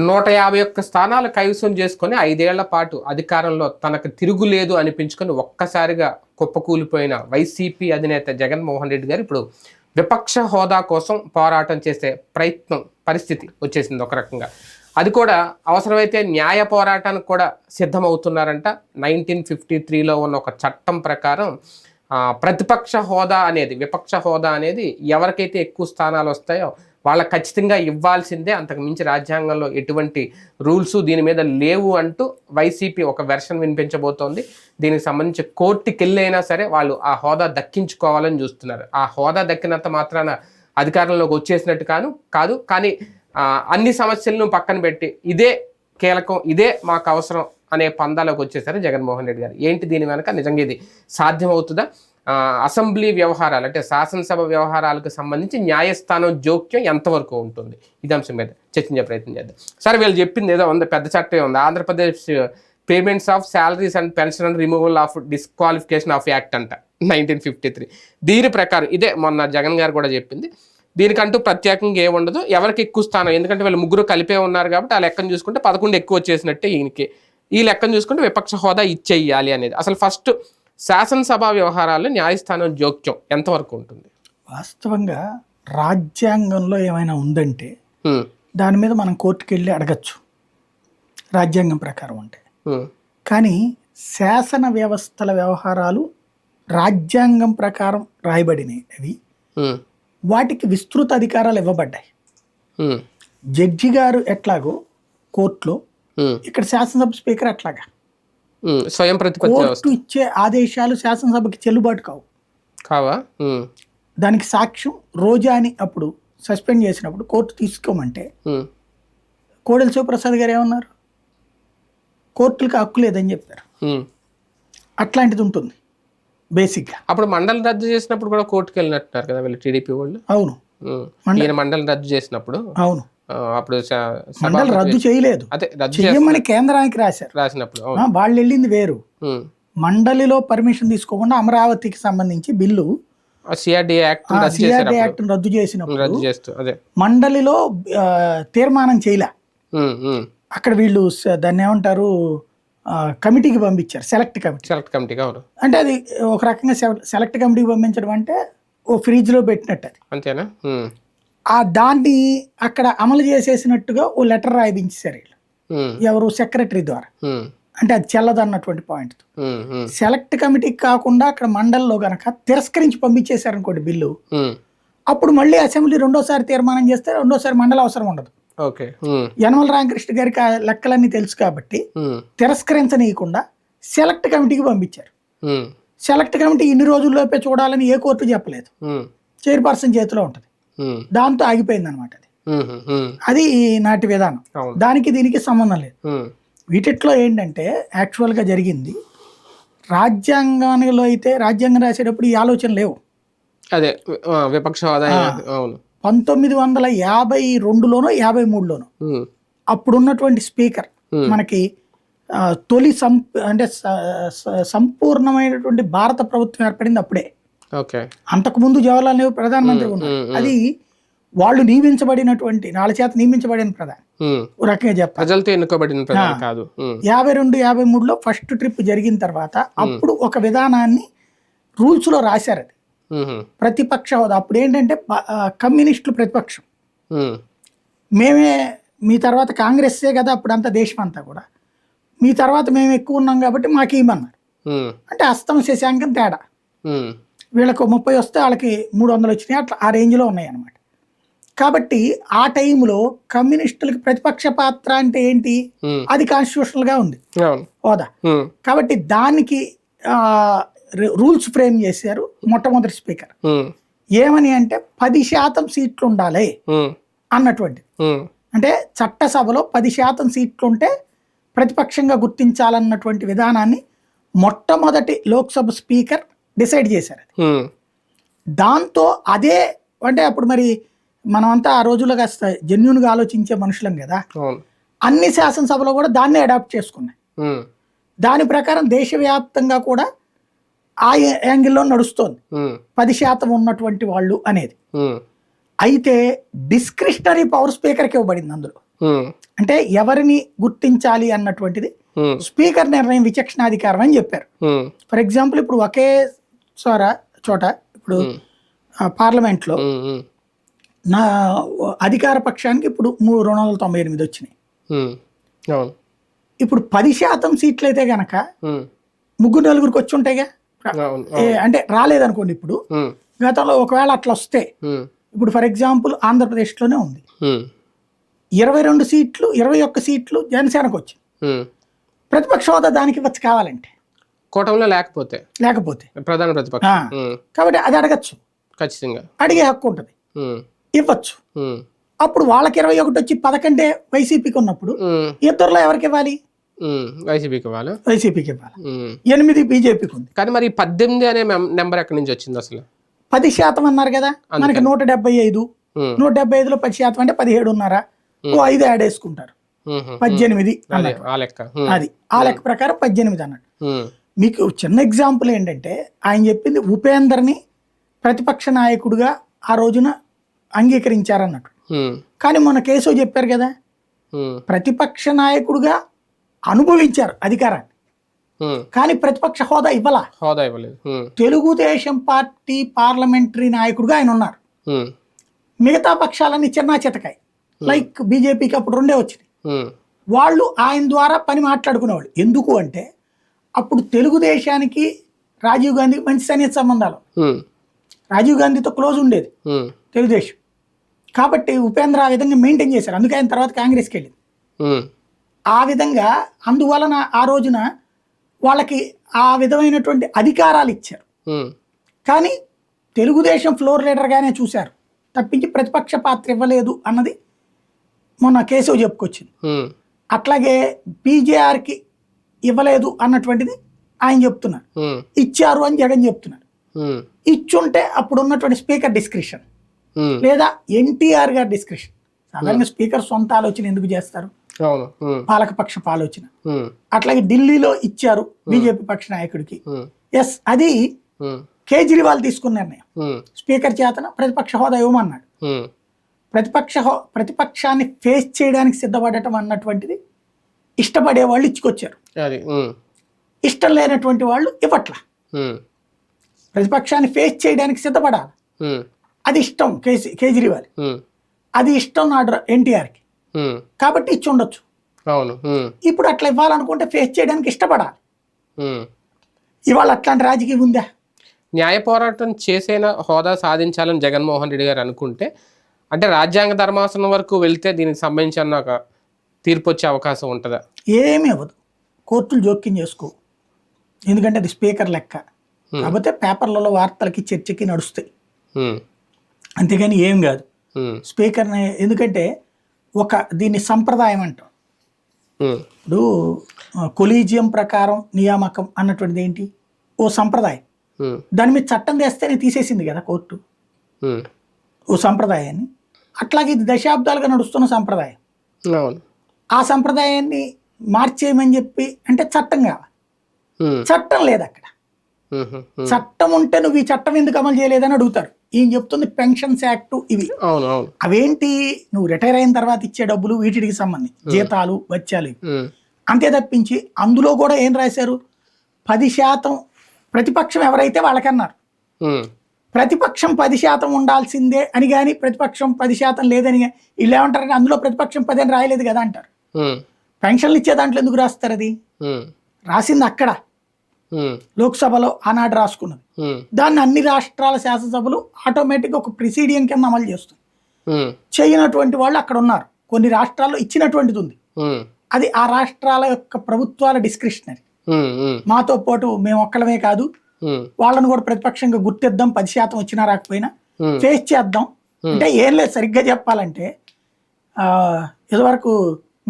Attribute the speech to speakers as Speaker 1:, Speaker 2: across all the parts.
Speaker 1: నూట యాభై ఒక్క స్థానాలు కైవసం చేసుకొని ఐదేళ్ళ పాటు అధికారంలో తనకు తిరుగులేదు అనిపించుకొని ఒక్కసారిగా కుప్పకూలిపోయిన వైసీపీ అధినేత జగన్మోహన్ రెడ్డి గారు ఇప్పుడు విపక్ష హోదా కోసం పోరాటం చేసే ప్రయత్నం పరిస్థితి వచ్చేసింది ఒక రకంగా. అది కూడా అవసరమైతే న్యాయ పోరాటానికి కూడా సిద్ధమవుతున్నారంట. నైన్టీన్ ఫిఫ్టీ త్రీలో ఉన్న ఒక చట్టం ప్రకారం ప్రతిపక్ష హోదా అనేది విపక్ష హోదా అనేది ఎవరికైతే ఎక్కువ స్థానాలు వస్తాయో వాళ్ళకి ఖచ్చితంగా ఇవ్వాల్సిందే. అంతకు మించి రాజ్యాంగంలో ఎటువంటి రూల్స్ దీని మీద లేవు అంటూ వైసీపీ ఒక వెర్షన్ వినిపించబోతోంది. దీనికి సంబంధించి కోర్టుకి వెళ్ళైనా సరే వాళ్ళు ఆ హోదా దక్కించుకోవాలని చూస్తున్నారు. ఆ హోదా దక్కినంత మాత్రాన అధికారంలోకి వచ్చేసినట్టు కాను కాదు. కానీ అన్ని సమస్యలను పక్కన పెట్టి ఇదే కీలకం ఇదే మాకు అవసరం అనే పందాలకు వచ్చేసారు జగన్మోహన్ రెడ్డి గారు. ఏంటి దీని వెనక? నిజంగా ఇది సాధ్యమవుతుందా? అసెంబ్లీ వ్యవహారాలు అంటే శాసనసభ వ్యవహారాలకు సంబంధించి న్యాయస్థానం జోక్యం ఎంతవరకు ఉంటుంది? ఇది అంశం మీద చర్చించే ప్రయత్నం చేద్దాం. సరే వీళ్ళు చెప్పింది ఏదో ఉంది పెద్ద చట్టం ఉంది. Andhra Pradesh payments of salaries and pension and removal of disqualification of act అంట నైన్టీన్ ఫిఫ్టీ త్రీ. దీని ప్రకారం ఇదే మొన్న జగన్ గారు కూడా చెప్పింది దీనికంటూ ప్రత్యేకంగా ఏముండదు ఎవరికి ఎక్కువ స్థానం ఎందుకంటే వీళ్ళు ముగ్గురు కలిపే ఉన్నారు కాబట్టి ఆ లెక్కను చూసుకుంటే పదకొండు ఎక్కువ వచ్చేసినట్టే ఈయనకి. ఈ లెక్కను చూసుకుంటే విపక్ష హోదా ఇచ్చేయాలి అనేది. అసలు ఫస్ట్ శాసనసభ వ్యవహారాల్లో న్యాయస్థానం జోక్యం ఎంతవరకు ఉంటుంది?
Speaker 2: వాస్తవంగా రాజ్యాంగంలో ఏమైనా ఉందంటే దాని మీద మనం కోర్టుకు వెళ్ళి అడగచ్చు. రాజ్యాంగం ప్రకారం అంటే. కానీ శాసన వ్యవస్థల వ్యవహారాలు రాజ్యాంగం ప్రకారం రాయబడినవి. అవి వాటికి విస్తృత అధికారాలు ఇవ్వబడ్డాయి. జడ్జి గారు ఎట్లాగో కోర్టులో ఇక్కడ శాసనసభ స్పీకర్ అట్లాగా.
Speaker 1: స్వయం
Speaker 2: కోర్టు ఇచ్చే ఆదేశాలు శాసనసభకి చెల్లుబాటు కావు.
Speaker 1: కావా?
Speaker 2: దానికి సాక్ష్యం రోజాని అప్పుడు సస్పెండ్ చేసినప్పుడు కోర్టు తీసుకోమంటే కోడెల శివప్రసాద్ గారు ఏమన్నారు? కోర్టులకు హక్కు లేదని చెప్పారు. అట్లాంటిది ఉంటుంది బేసిక్గా.
Speaker 1: అప్పుడు మండలి రద్దు చేసినప్పుడు కూడా కోర్టుకు వెళ్ళినట్టున్నారు కదా వీళ్ళు టీడీపీ వాళ్ళు?
Speaker 2: అవును.
Speaker 1: మండలి రద్దు చేసినప్పుడు?
Speaker 2: అవును.
Speaker 1: అప్పుడు
Speaker 2: మండలి రద్దు చేయలేదు.
Speaker 1: అదే
Speaker 2: చెయ్యమని కేంద్రానికి రాశారు.
Speaker 1: రాసినప్పుడు
Speaker 2: వాళ్ళు వెళ్ళింది వేరు. మండలిలో పర్మిషన్ తీసుకోకుండా అమరావతికి సంబంధించి బిల్లు
Speaker 1: యాక్ట్ రద్దు
Speaker 2: చేసినప్పుడు మండలిలో తీర్మానం చేయలే. అక్కడ వీళ్ళు దాన్ని ఏమంటారు? కమిటీకి పంపించారు సెలెక్ట్ కమిటీ.
Speaker 1: సెలెక్ట్ అవును.
Speaker 2: అంటే అది ఒక రకంగా సెల- సెలెక్ట్ కమిటీకి పంపించడం అంటే ఓ ఫ్రిడ్జ్లో పెట్టినట్టు అది.
Speaker 1: అంతేనా?
Speaker 2: ఆ దాన్ని అక్కడ అమలు చేసేసినట్టుగా ఓ లెటర్ రాయించారు వీళ్ళు. ఎవరు? సెక్రటరీ ద్వారా. అంటే అది చెల్లదన్నటువంటి పాయింట్ సెలెక్ట్ కమిటీకి కాకుండా అక్కడ మండలిలో గనక తిరస్కరించి పంపించేశారు అనుకోండి బిల్లు. అప్పుడు మళ్ళీ అసెంబ్లీ రెండోసారి తీర్మానం చేస్తే రెండోసారి మండలి అవసరం ఉండదు. యనమల రామకృష్ణ గారికి ఆ లెక్కలన్నీ తెలుసు కాబట్టి తిరస్కరించనీయకుండా సెలెక్ట్ కమిటీకి పంపించారు. సెలెక్ట్ కమిటీ ఇన్ని రోజుల్లోపే చూడాలని ఏ కోర్టు చెప్పలేదు. చైర్పర్సన్ చేతిలో ఉంటుంది. దాంతో ఆగిపోయింది అనమాట అది. అది నాటి విధానం. దానికి దీనికి సంబంధం లేదు. వీటిట్లో ఏంటంటే యాక్చువల్గా జరిగింది రాజ్యాంగంలో అయితే రాజ్యాంగం రాసేటప్పుడు ఈ ఆలోచన లేవు.
Speaker 1: అదే విపక్ష
Speaker 2: పంతొమ్మిది వందల యాభై రెండులోనో యాభై మూడులోనో అప్పుడున్నటువంటి స్పీకర్. మనకి తొలి సం అంటే సంపూర్ణమైనటువంటి భారత ప్రభుత్వం ఏర్పడింది అప్పుడే. అంతకుముందు జవహర్లాల్ నెహ్రూ ప్రధానమంత్రి ఉన్నారు. అది వాళ్ళు నియమించబడినటువంటి వాళ్ళ చేత నియమించబడిన ప్రధాని. రకంగా చెప్పాలి.
Speaker 1: ప్రజలతో ఎన్నుకోబడిన ప్రధాని కాదు.
Speaker 2: యాభై రెండు యాభై మూడులో ఫస్ట్ ట్రిప్ జరిగిన తర్వాత అప్పుడు ఒక విధానాన్ని రూల్స్లో రాశారు అది. ప్రతిపక్ష హోదా. అప్పుడు ఏంటంటే కమ్యూనిస్టులు ప్రతిపక్షం. మేమే. మీ తర్వాత కాంగ్రెస్సే కదా అప్పుడు అంతా దేశం అంతా కూడా. మీ తర్వాత మేము ఎక్కువ ఉన్నాం కాబట్టి మాకు
Speaker 1: హ్మ్,
Speaker 2: అంటే అస్తం శశాంకం తేడా. వీళ్ళకు ముప్పై వస్తే వాళ్ళకి మూడు వందలు వచ్చినాయి. అట్లా ఆ రేంజ్లో ఉన్నాయి అన్నమాట కాబట్టి ఆ టైంలో కమ్యూనిస్టులకి ప్రతిపక్ష పాత్ర అంటే ఏంటి. అది కాన్స్టిట్యూషనల్గా ఉంది. హోదా. కాబట్టి దానికి రూల్స్ ఫ్రేమ్ చేశారు మొట్టమొదటి స్పీకర్. ఏమని అంటే పది శాతం సీట్లు ఉండాలి అన్నటువంటి అంటే చట్టసభలో పది శాతం సీట్లు ఉంటే ప్రతిపక్షంగా గుర్తించాలన్నటువంటి విధానాన్ని మొట్టమొదటి లోక్సభ స్పీకర్ డిసైడ్ చేశారు దాంతో అదే అంటే అప్పుడు మరి మనమంతా ఆ రోజుల్లో కాస్త జెన్యున్గా ఆలోచించే మనుషులం కదా. అన్ని శాసనసభలో కూడా దాన్నే అడాప్ట్ చేసుకున్నాయి. దాని ప్రకారం దేశవ్యాప్తంగా కూడా ఆ యాంగిల్లో నడుస్తోంది. పది శాతం ఉన్నటువంటి వాళ్ళు అనేది. అయితే డిస్క్రిషనరీ పవర్ స్పీకర్కి ఇవ్వబడింది అందులో. అంటే ఎవరిని గుర్తించాలి అన్నటువంటిది స్పీకర్ నిర్ణయం విచక్షణాధికారం అని చెప్పారు. ఫర్ ఎగ్జాంపుల్ ఇప్పుడు ఒకే చోర చోట ఇప్పుడు పార్లమెంట్లో నా అధికార పక్షానికి ఇప్పుడు మూడు రెండు వందల తొంభై ఎనిమిది వచ్చినాయి. ఇప్పుడు పది శాతం సీట్లు అయితే గనక ముగ్గురు నలుగురికి వచ్చి ఉంటాయిగా? అంటే రాలేదనుకోండి ఇప్పుడు. గతంలో ఒకవేళ అట్లా వస్తే ఇప్పుడు ఫర్ ఎగ్జాంపుల్ ఆంధ్రప్రదేశ్లోనే ఉంది. ఇరవై రెండు సీట్లు ఇరవై ఒక్క సీట్లు జనసేనకు వచ్చింది. ప్రతిపక్ష హోదా దానికి ఇవ్వచ్చు కావాలంటే.
Speaker 1: కూటమిలో లేకపోతే.
Speaker 2: లేకపోతే.
Speaker 1: ప్రధాన ప్రతిపక్షం.
Speaker 2: కాబట్టి అది అడగచ్చు.
Speaker 1: ఖచ్చితంగా.
Speaker 2: అడిగే హక్కు ఉంటుంది. ఇవ్వచ్చు. అప్పుడు వాళ్ళకి ఇరవై ఒకటి వచ్చి పదకొండే వైసీపీకి ఉన్నప్పుడు ఇద్దరులో ఎవరికి ఇవ్వాలి?
Speaker 1: వైసీపీకి వాళ్ళు
Speaker 2: వైసీపీకి ఇవ్వాలి. ఎనిమిది బీజేపీకి ఉంది.
Speaker 1: కానీ మరి పద్దెనిమిది అనే నెంబర్ ఎక్కడి నుంచి వచ్చింది అసలు?
Speaker 2: పది శాతం అన్నారు కదా? మనకి నూట డెబ్బై ఐదు. నూట డెబ్బై ఐదులో పది శాతం అంటే పదిహేడున్నర ఓ ఐదు యాడ్ వేసుకుంటారు. పద్దెనిమిది
Speaker 1: అదే ఆ లెక్క. ఉమ్,
Speaker 2: అది. ఆ లెక్క ప్రకారం పద్దెనిమిది అన్నట్టు.
Speaker 1: ఉమ్,
Speaker 2: మీకు చిన్న ఎగ్జాంపుల్ ఏంటంటే ఆయన చెప్పింది ఉపేందర్ని ప్రతిపక్ష నాయకుడిగా ఆ రోజున అంగీకరించారన్నట్టు. కానీ మొన్న కేశవ్ చెప్పారు కదా ప్రతిపక్ష నాయకుడిగా అనుభవించారు అధికారాన్ని. కానీ ప్రతిపక్ష హోదా ఇవ్వలా.
Speaker 1: హోదా ఇవ్వలేదు.
Speaker 2: తెలుగుదేశం పార్టీ పార్లమెంటరీ నాయకుడిగా ఆయన ఉన్నారు. మిగతా పక్షాలన్నీ చిన్నా చితకాయి. లైక్ బీజేపీకి అప్పుడు రెండే వచ్చినాయి. వాళ్ళు ఆయన ద్వారా పని మాట్లాడుకునేవాళ్ళు. ఎందుకు అంటే అప్పుడు తెలుగుదేశానికి రాజీవ్ గాంధీకి మంచి సన్నిహిత సంబంధాలు. రాజీవ్ గాంధీతో క్లోజ్ ఉండేది. తెలుగుదేశం కాబట్టి ఉపేంద్ర ఆ విధంగా మెయింటైన్ చేశారు. అందుకే ఆయన తర్వాత కాంగ్రెస్కి వెళ్ళింది. ఆ విధంగా అందువలన ఆ రోజున వాళ్ళకి ఆ విధమైనటువంటి అధికారాలు ఇచ్చారు. కానీ తెలుగుదేశం ఫ్లోర్ లీడర్గానే చూశారు. తప్పించి ప్రతిపక్ష పాత్ర ఇవ్వలేదు అన్నది మొన్న కేశవ్ చెప్పుకొచ్చింది. అట్లాగే పీజేఆర్కి ఇవ్వలేదు అన్నటువంటిది ఆయన చెప్తున్నారు ఇచ్చారు అని జగన్ చెప్తున్నారు ఇచ్చుంటే అప్పుడు ఉన్నటువంటి స్పీకర్ డిస్క్రిప్షన్. లేదా ఎన్టీఆర్ గారి డిస్క్రిప్షన్. సాధారణంగా స్పీకర్ సొంత ఆలోచన ఎందుకు చేస్తారు? పాలకపక్షపు ఆలోచన. అట్లాగే ఢిల్లీలో ఇచ్చారు బీజేపీ పక్ష నాయకుడికి. ఎస్ అది కేజ్రీవాల్ తీసుకున్న నిర్ణయం. స్పీకర్ చేతన ప్రతిపక్ష హోదా ఇవ్వమన్నాడు. ప్రతిపక్ష ప్రతిపక్షాన్ని ఫేస్ చేయడానికి సిద్ధపడటం అన్నటువంటిది ఇష్టపడే వాళ్ళు ఇచ్చుకొచ్చారు.
Speaker 1: అది.
Speaker 2: ఇష్టం లేనటువంటి వాళ్ళు ఇవ్వట్ల. ప్రతిపక్షాన్ని ఫేస్ చేయడానికి సిద్ధపడాలి. అది ఇష్టం కేసీ కేజ్రీవాల్. అది ఇష్టం నాడు ఎన్టీఆర్కి. కాబట్టి ఇచ్చి ఉండొచ్చు.
Speaker 1: అవును.
Speaker 2: ఇప్పుడు అట్లా ఇవ్వాలనుకుంటే ఫేస్ చేయడానికి ఇష్టపడాలి. ఇవాళ అట్లాంటి రాజకీయం ఉందా?
Speaker 1: న్యాయ పోరాటం చేసేన హోదా సాధించాలని జగన్మోహన్ రెడ్డి గారు అనుకుంటే అంటే రాజ్యాంగ ధర్మాసనం వరకు వెళ్తే దీనికి సంబంధించిన ఒక తీర్పు వచ్చే అవకాశం ఉంటుందా?
Speaker 2: ఏమీ అవ్వదు. కోర్టులు జోక్యం చేసుకో. ఎందుకంటే అది స్పీకర్ లెక్క. కాకపోతే పేపర్లలో వార్తలకి చర్చకి నడుస్తాయి. అంతేగాని ఏం కాదు. స్పీకర్ని ఎందుకంటే ఒక దీన్ని సంప్రదాయం అంటాం. ఇప్పుడు కొలీజియం ప్రకారం నియామకం అన్నటువంటిది ఏంటి? ఓ సంప్రదాయం. దాని మీద చట్టం తెస్తేనే తీసేసింది కదా కోర్టు. ఓ సంప్రదాయాన్ని. అట్లాగే ఇది దశాబ్దాలుగా నడుస్తున్న సంప్రదాయం. ఆ సంప్రదాయాన్ని మార్చేయమని చెప్పి అంటే చట్టం కావాలి. చట్టం లేదు అక్కడ. చట్టం ఉంటే నువ్వు ఈ చట్టం ఎందుకు అమలు చేయలేదని అడుగుతారు ఈయన చెప్తుంది పెన్షన్స్ యాక్ట్ ఇవి. అవేంటి? నువ్వు రిటైర్ అయిన తర్వాత ఇచ్చే డబ్బులు వీటికి సంబంధించి జీతాలు వచ్చాలు అంతే తప్పించి అందులో కూడా ఏం రాశారు? పది శాతం ప్రతిపక్షం ఎవరైతే వాళ్ళకన్నారు. ప్రతిపక్షం పది శాతం ఉండాల్సిందే అని కానీ ప్రతిపక్షం పది శాతం లేదని వీళ్ళు ఏమంటారంటే అందులో ప్రతిపక్షం పది అని రాయలేదు కదా అంటారు. పెన్షన్లు ఇచ్చే దాంట్లో ఎందుకు రాస్తారు అది? రాసింది అక్కడ. లోక్సభలో ఆనాడు రాసుకున్నది. దాన్ని అన్ని రాష్ట్రాల శాసనసభలు ఆటోమేటిక్గా ఒక ప్రిసీడియం కింద అమలు చేస్తుంది చేయనటువంటి వాళ్ళు అక్కడ ఉన్నారు. కొన్ని రాష్ట్రాల్లో ఇచ్చినటువంటిది ఉంది. అది ఆ రాష్ట్రాల యొక్క ప్రభుత్వాల డిస్క్రిప్షనరీ. మాతో పాటు మేము ఒక్కలమే కాదు. వాళ్ళని కూడా ప్రతిపక్షంగా గుర్తిద్దాం పది శాతం వచ్చినా రాకపోయినా ఫేస్ చేద్దాం. అంటే ఏం లేదు సరిగ్గా చెప్పాలంటే ఆ, ఇదివరకు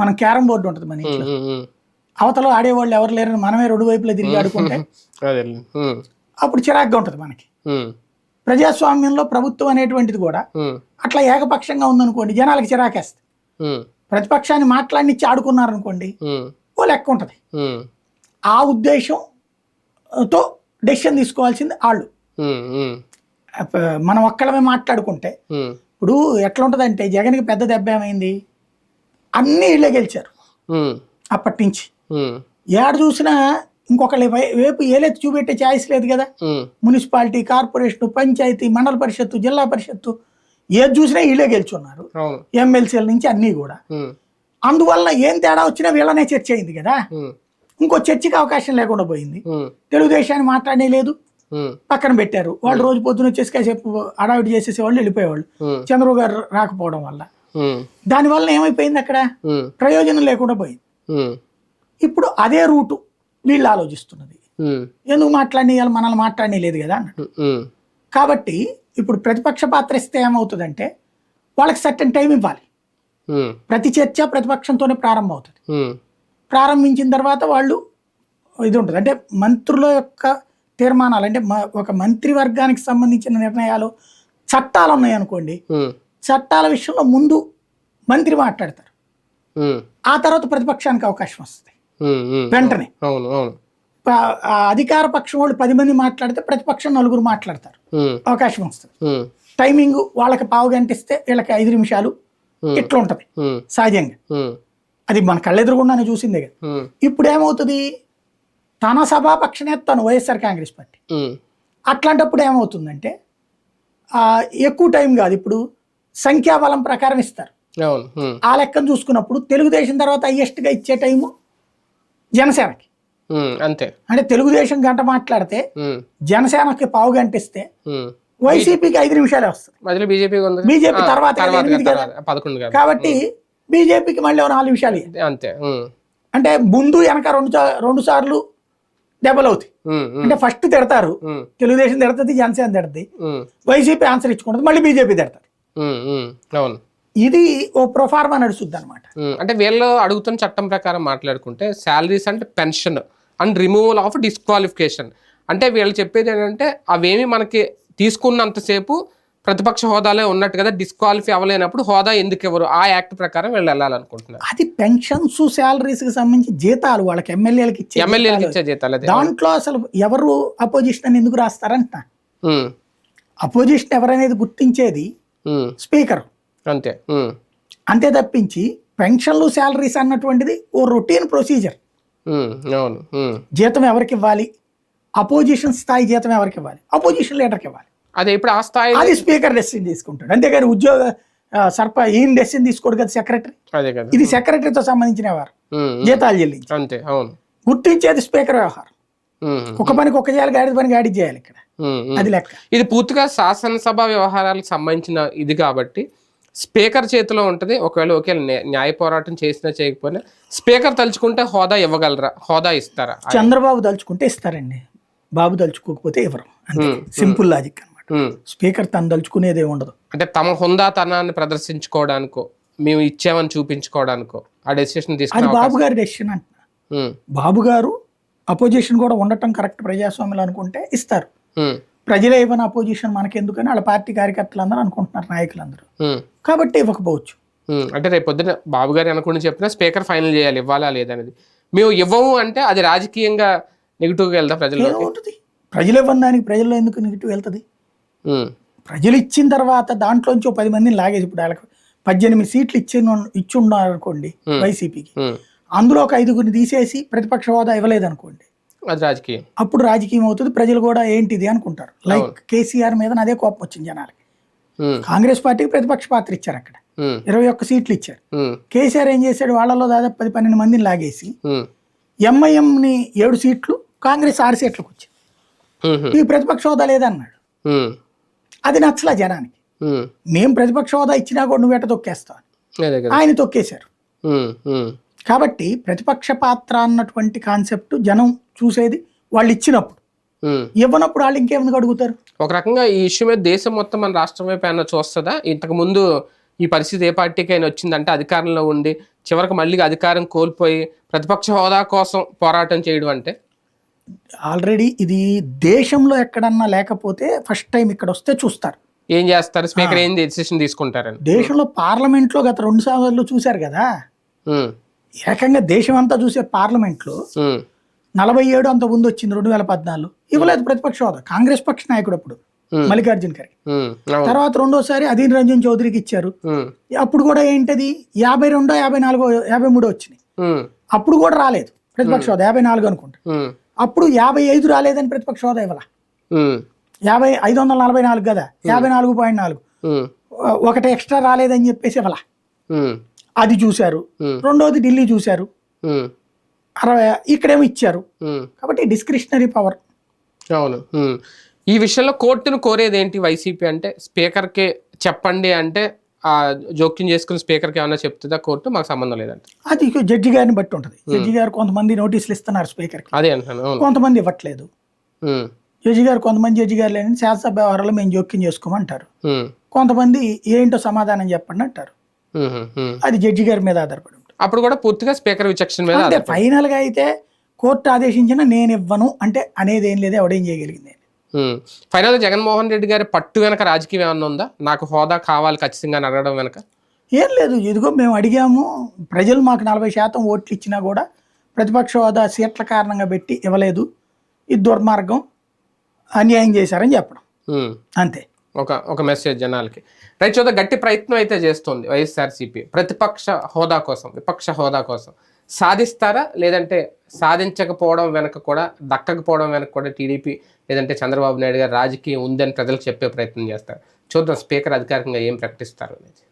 Speaker 2: మనం క్యారం బోర్డు ఉంటుంది మన ఇంట్లో. అవతల ఆడేవాళ్ళు ఎవరు లేరని మనమే రెండు వైపులా తిరిగి ఆడుకుంటే అప్పుడు చిరాగ్గా ఉంటుంది మనకి. ప్రజాస్వామ్యంలో ప్రభుత్వం అనేటువంటిది కూడా అట్లా ఏకపక్షంగా ఉందనుకోండి జనాలకి చిరాకేస్తుంది. ప్రతిపక్షాన్ని మాట్లాడినిచ్చి ఆడుకున్నారనుకోండి ఓ లెక్క ఉంటుంది. ఆ ఉద్దేశంతో డెసిషన్ తీసుకోవాల్సింది వాళ్ళు మనం ఒక్కడమే మాట్లాడుకుంటే ఇప్పుడు ఎట్లా ఉంటుందంటే జగన్కి పెద్ద దెబ్బ ఏమైంది అన్నీ ఇళ్ళే గెలిచారు. అప్పటి నుంచి ఏడ చూసినా ఇంకొకళ్ళ వైపు ఏలెత్తి చూపెట్టే ఛాయిస్ లేదు కదా. మున్సిపాలిటీ కార్పొరేషన్ పంచాయతీ మండల పరిషత్తు జిల్లా పరిషత్తు ఏది చూసినా వీళ్ళే గెలుచున్నారు. ఎమ్మెల్సీల నుంచి అన్నీ కూడా. అందువల్ల ఏం తేడా వచ్చినా వీళ్ళనే చర్చ అయింది కదా ఇంకో చర్చకి అవకాశం లేకుండా పోయింది. తెలుగుదేశాన్ని మాట్లాడే లేదు. పక్కన పెట్టారు. వాళ్ళు రోజు పొద్దున వచ్చేసి కాసేపు అడావిడి చేసేసే వాళ్ళు వెళ్ళిపోయేవాళ్ళు చంద్రబాబు గారు రాకపోవడం వల్ల. దానివల్ల ఏమైపోయింది అక్కడ? ప్రయోజనం లేకుండా పోయింది. ఇప్పుడు అదే రూటు వీళ్ళు ఆలోచిస్తున్నది. ఎందుకు మాట్లాడి మనల్ని మాట్లాడి లేదు కదా
Speaker 1: అన్నట్టు
Speaker 2: కాబట్టి ఇప్పుడు ప్రతిపక్ష పాత్ర ఇస్తే ఏమవుతుందంటే వాళ్ళకి సర్టన్ టైం ఇవ్వాలి. ప్రతి చర్చ ప్రతిపక్షంతోనే ప్రారంభం అవుతుంది ప్రారంభించిన తర్వాత వాళ్ళు ఇది ఉంటుంది. అంటే మంత్రుల యొక్క తీర్మానాలు అంటే ఒక మంత్రి వర్గానికి సంబంధించిన నిర్ణయాలు చట్టాలు ఉన్నాయనుకోండి. చట్టాల విషయంలో ముందు మంత్రి మాట్లాడతారు. ఆ తర్వాత ప్రతిపక్షానికి అవకాశం వస్తుంది. వెంటనే. అధికార పక్షం వాళ్ళు పది మంది మాట్లాడితే ప్రతిపక్షం నలుగురు మాట్లాడతారు. అవకాశం వస్తుంది. టైమింగ్ వాళ్ళకి పావు గంట ఇస్తే వీళ్ళకి ఐదు నిమిషాలు. ఇట్లా ఉంటుంది. సహజంగా. అది మన కళ్ళెదురుగుండానే చూసిందే కదా. ఇప్పుడు ఏమవుతుంది? తన సభాపక్ష నేత తను వైఎస్ఆర్ కాంగ్రెస్ పార్టీ. అట్లాంటప్పుడు ఏమవుతుందంటే ఎక్కువ టైం కాదు ఇప్పుడు సంఖ్యాబలం ప్రకారం ఇస్తారు. ఆ లెక్కను చూసుకున్నప్పుడు తెలుగుదేశం తర్వాత హైయెస్ట్గా ఇచ్చే టైము జనసేనకి.
Speaker 1: అంతే.
Speaker 2: అంటే తెలుగుదేశం గంట మాట్లాడితే జనసేనకి పావు గంట ఇస్తే. వైసీపీకి ఐదు నిమిషాలే వస్తుంది.
Speaker 1: బీజేపీ
Speaker 2: తర్వాత కాబట్టి బీజేపీకి మళ్ళీ నాలుగు నిమిషాలు.
Speaker 1: అంతే.
Speaker 2: అంటే ముందు వెనక రెండు రెండు సార్లు దెబ్బలు అవుతాయి అంటే ఫస్ట్ తిడతారు. తెలుగుదేశం తిడుతుంది జనసేన తిడుతుంది. వైసీపీ ఆన్సర్ ఇచ్చుకుంటుంది మళ్ళీ బీజేపీ
Speaker 1: ఉమ్, అవును.
Speaker 2: ఇది ఓ ప్రొఫార్మా నడుస్తుంది అనమాట
Speaker 1: అంటే వీళ్ళు అడుగుతున్న చట్టం ప్రకారం మాట్లాడుకుంటే శాలరీస్ అంటే pension and removal of disqualification అంటే వీళ్ళు చెప్పేది ఏంటంటే అవేమి మనకి తీసుకున్నంతసేపు ప్రతిపక్ష హోదాలో ఉన్నట్టు కదా డిస్క్వాలిఫై అవ్వలేనప్పుడు హోదా ఎందుకు ఇవ్వరు? ఆ యాక్ట్ ప్రకారం వీళ్ళు వెళ్ళాలనుకుంటున్నారు.
Speaker 2: అది పెన్షన్స్ శాలరీస్కి సంబంధించి జీతాలు వాళ్ళకి ఎమ్మెల్యేలకు ఇచ్చే
Speaker 1: ఎమ్మెల్యేలకు. ఇచ్చే జీతాలు
Speaker 2: దాంట్లో అసలు ఎవరు అపోజిషన్ ఎందుకు రాస్తారంట? అపోజిషన్ ఎవరనేది గుర్తించేది స్పీకర్.
Speaker 1: అంతే.
Speaker 2: అంతే తప్పించి పెన్షన్లు శాలరీస్ అన్నటువంటిది ఓ రొటీన్ ప్రొసీజర్.
Speaker 1: అవును.
Speaker 2: జీతం ఎవరికి ఇవ్వాలి? అపోజిషన్ స్థాయి జీతం ఎవరికి ఇవ్వాలి? అపోజిషన్ లీడర్కి ఇవ్వాలి.
Speaker 1: అదే ఇప్పుడు ఆ స్థాయి
Speaker 2: అది స్పీకర్ డెసిషన్ తీసుకుంటాడు. అంతేగాని ఉద్యోగ సర్ప ఈయన డెసిషన్ తీసుకోడు కదా సెక్రటరీ?
Speaker 1: అదే కదా.
Speaker 2: ఇది సెక్రటరీతో సంబంధించిన వారు జీతాలు చెల్లించి
Speaker 1: అంతే. అవును.
Speaker 2: గుర్తించేది స్పీకర్ వ్యవహారం. ఒక పనికి ఒక చేయాలి గాడి పని గాడి చేయాలి ఇక్కడ. అది లెక్క.
Speaker 1: ఇది పూర్తిగా శాసనసభ వ్యవహారాలకు సంబంధించిన ఇది కాబట్టి స్పీకర్ చేతిలో ఉంటుంది ఒకవేళ ఒకే న్యాయ పోరాటం చేసినా చేయకపోయినా స్పీకర్ తలుచుకుంటే హోదా ఇవ్వగలరా? హోదా ఇస్తారా?
Speaker 2: చంద్రబాబు తలుచుకుంటే ఇస్తారండి. బాబు తలుచుకోకపోతే ఇవ్వరు. అంతే. సింపుల్ లాజిక్ అన్నమాట.
Speaker 1: ఉమ్.
Speaker 2: స్పీకర్ తను తలుచుకునేదే ఉండదు.
Speaker 1: అంటే తమ హుందాతనాన్ని ప్రదర్శించుకోవడానికో మేము ఇచ్చామని చూపించుకోవడానికో ఆ డెసిషన్ తీసుకుని
Speaker 2: బాబు గారి డెసిషన్ అంటున్నా. బాబు గారు అపోజిషన్ కూడా ఉండటం కరెక్ట్ ప్రజాస్వామ్యంలో అనుకుంటే ఇస్తారు. ప్రజలే ఇవ్వని అపోజిషన్ మనకెందుకని వాళ్ళ పార్టీ కార్యకర్తలు అందరూ అనుకుంటున్నారు నాయకులందరూ. కాబట్టి ఇవ్వకపోవచ్చు.
Speaker 1: అంటే రేపు పొద్దున బాబు గారు అనుకుని చెప్పినా స్పీకర్ ఫైనల్ చేయాలి ఇవ్వాలా లేదనేది మేము ఇవ్వము అంటే అది రాజకీయంగా నెగిటివ్గా వెళ్దా ప్రజల్లోకి?
Speaker 2: ఏమవుతుంది ప్రజలు ఇవ్వని దానికి ప్రజల్లో ఎందుకు నెగిటివ్ వెళ్తుంది? ప్రజలు ఇచ్చిన తర్వాత దాంట్లోంచి పది మందిని లాగేసి ఇప్పుడు వాళ్ళకి పద్దెనిమిది సీట్లు ఇచ్చి ఇచ్చి ఉన్నారు అనుకోండి వైసీపీకి. అందులో ఒక ఐదుగురిని తీసేసి ప్రతిపక్ష హోదా ఇవ్వలేదు అనుకోండి
Speaker 1: అది రాజకీయం.
Speaker 2: అప్పుడు రాజకీయం అవుతుంది ప్రజలు కూడా ఏంటిది అనుకుంటారు. లైక్ కేసీఆర్ మీద అదే కోపం వచ్చింది జనాలకి. కాంగ్రెస్ పార్టీకి ప్రతిపక్ష పాత్ర ఇచ్చారు అక్కడ. ఇరవై ఒక్క సీట్లు ఇచ్చారు. కేసీఆర్ ఏం చేశాడు? వాళ్ళలో దాదాపు పది పన్నెండు మందిని లాగేసి ఎంఐఎంని ఏడు సీట్లు కాంగ్రెస్ ఆరు సీట్లకు వచ్చింది. ఈ ప్రతిపక్ష హోదా లేదన్నాడు. అది నచ్చలా జనానికి. మేము ప్రతిపక్ష హోదా ఇచ్చినా కూడా నువ్వు ఎట్ట తొక్కేస్తావు? ఆయన తొక్కేశారు. కాబట్టి ప్రతిపక్ష పాత్ర అన్నటువంటి కాన్సెప్ట్ జనం చూసేది వాళ్ళు ఇచ్చినప్పుడు. ఇవ్వనప్పుడు వాళ్ళు ఇంకేముందుకు అడుగుతారు?
Speaker 1: ఒక రకంగా ఈ ఇష్యూ మీద దేశం మొత్తం మన రాష్ట్రం వైపు అయినా చూస్తుందా? ఇంతకు ముందు ఈ పరిస్థితి ఏ పార్టీకి అయినా వచ్చిందంటే అధికారంలో ఉండి చివరికి మళ్ళీ అధికారం కోల్పోయి ప్రతిపక్ష హోదా కోసం పోరాటం చేయడం అంటే?
Speaker 2: ఆల్రెడీ ఇది దేశంలో ఎక్కడన్నా లేకపోతే ఫస్ట్ టైం ఇక్కడ వస్తే చూస్తారు.
Speaker 1: ఏం చేస్తారు? స్పీకర్ ఏం డెసిషన్ తీసుకుంటారని?
Speaker 2: దేశంలో పార్లమెంట్లో గత రెండు సార్లు చూశారు కదా? ఏకంగా దేశం అంతా చూసే పార్లమెంట్లో నలభై ఏడు అంత ముందు వచ్చింది రెండు వేల పద్నాలుగు. ఇవ్వలేదు ప్రతిపక్ష హోదా. కాంగ్రెస్ పక్ష నాయకుడు అప్పుడు మల్లికార్జున ఖర్గే. తర్వాత రెండోసారి అధీర్ రంజన్ చౌదరికి ఇచ్చారు. అప్పుడు కూడా ఏంటది? యాభై రెండో యాభై నాలుగో యాభై మూడో వచ్చినాయి. అప్పుడు కూడా రాలేదు ప్రతిపక్ష హోదా. యాభై నాలుగు అనుకుంటా. అప్పుడు యాభై ఐదు రాలేదని ప్రతిపక్ష హోదా ఇవ్వాల? యాభై ఐదు వందల నలభై నాలుగు కదా? యాభై నాలుగు పాయింట్ నాలుగు. ఒకటి ఎక్స్ట్రా రాలేదని చెప్పేసి ఇవ్వాల? అది చూశారు. రెండోది ఢిల్లీ చూశారు. అరవై ఇక్కడేమో ఇచ్చారు. కాబట్టి డిస్క్రిషనరీ పవర్
Speaker 1: అవును. ఈ విషయంలో కోర్టును కోరేది ఏంటి వైసీపీ అంటే స్పీకర్కి చెప్పండి అంటే ఆ జోక్యం చేసుకుని స్పీకర్కి ఏమన్నా చెప్తుందా కోర్టు? మాకు సంబంధం లేదంట.
Speaker 2: అది జడ్జి గారిని బట్టి ఉంటుంది. జడ్జి గారు కొంతమంది నోటీసులు ఇస్తున్నారు స్పీకర్కి.
Speaker 1: అదే అంటున్నాను.
Speaker 2: కొంతమంది ఇవ్వట్లేదు. జడ్జి గారు కొంతమంది జడ్జి గారు లేని శాసనసభ వ్యవహారాలు మేము జోక్యం చేసుకోమంటారు. కొంతమంది ఏంటో సమాధానం చెప్పండి అంటారు. అది జడ్జి గారి మీద ఆధారపడి ఉంటుంది.
Speaker 1: అప్పుడు కూడా పూర్తిగా స్పీకర్ విచక్షణ మీద
Speaker 2: అంటే
Speaker 1: ఆధారపడి-
Speaker 2: ఫైనల్గా అయితే కోర్టు ఆదేశించిన నేను ఇవ్వను అంటే అనేది ఏం లేదు ఎవడేం చేయగలిగింది.
Speaker 1: ఫైనల్ జగన్మోహన్ రెడ్డి గారి పట్టు వెనక రాజకీయం ఏమన్నా ఉందా? నాకు హోదా కావాలి ఖచ్చితంగా అడగడం వెనక.
Speaker 2: ఏం లేదు ఇదిగో మేము అడిగాము ప్రజలు మాకు నలభై శాతం ఓట్లు ఇచ్చినా కూడా ప్రతిపక్ష హోదా సీట్ల కారణంగా పెట్టి ఇవ్వలేదు. ఇది దుర్మార్గం అన్యాయం చేశారని చెప్పడం. అంతే.
Speaker 1: ఒక ఒక మెసేజ్ జనాలకి. రైట్ చూద్దాం గట్టి ప్రయత్నం అయితే చేస్తుంది వైఎస్ఆర్సీపీ. ప్రతిపక్ష హోదా కోసం విపక్ష హోదా కోసం. సాధిస్తారా? లేదంటే సాధించకపోవడం వెనక కూడా దక్కకపోవడం వెనక కూడా టీడీపీ లేదంటే చంద్రబాబు నాయుడు గారు రాజకీయం ఉందని ప్రజలకు చెప్పే ప్రయత్నం చేస్తారు. చూద్దాం స్పీకర్ అధికారికంగా ఏం ప్రకటిస్తారు అనేది.